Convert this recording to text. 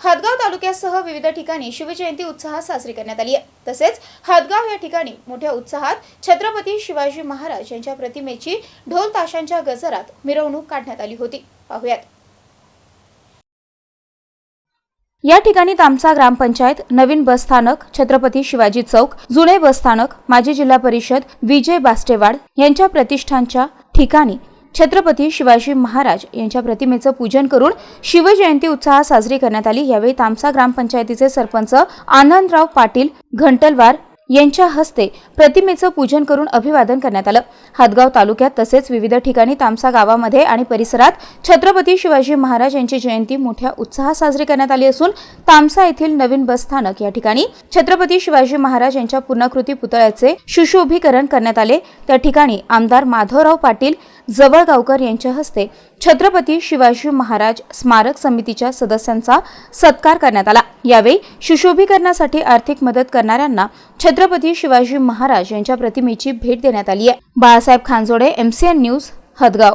हदगाव तालुक्यासह विविध ठिकाणी शिवजयंती उत्साहात साजरी करण्यात आली आहे. तसेच हदगाव या ठिकाणी मोठ्या उत्साहात छत्रपती शिवाजी महाराज यांच्या प्रतिमेची ढोल ताशांच्या गजरात मिरवणूक काढण्यात आली होती. पाहुयात. या ठिकाणी तामसा ग्रामपंचायत नवीन बस स्थानक छत्रपती शिवाजी चौक जुने बस स्थानक माजी जिल्हा परिषद विजय बास्टेवाड यांच्या प्रतिष्ठानच्या ठिकाणी छत्रपती शिवाजी महाराज यांच्या प्रतिमेचं पूजन करून शिवजयंती उत्साहात साजरी करण्यात आली. यावेळी तामसा ग्रामपंचायतीचे सरपंच आनंदराव पाटील घंटलवार यांच्या हस्ते प्रतिमेचं पूजन करून अभिवादन करण्यात आलं. हदगाव तालुक्यात तसेच विविध ठिकाणी तामसा गावामध्ये आणि परिसरात छत्रपती शिवाजी महाराज यांची जयंती मोठ्या उत्साहात साजरी करण्यात आली असून तामसा येथील नवीन बस स्थानक या ठिकाणी छत्रपती शिवाजी महाराज यांच्या पूर्णाकृती पुतळ्याचे सुशोभीकरण करण्यात आले. त्या ठिकाणी आमदार माधवराव पाटील जवळगावकर यांच्या हस्ते छत्रपती शिवाजी महाराज स्मारक समितीच्या सदस्यांचा सत्कार करण्यात आला. यावेळी सुशोभीकरणासाठी आर्थिक मदत करणाऱ्यांना छत्रपती शिवाजी महाराज यांच्या प्रतिमेची भेट देण्यात आली आहे. Balasaheb Khanjode MCN news Hadgaon.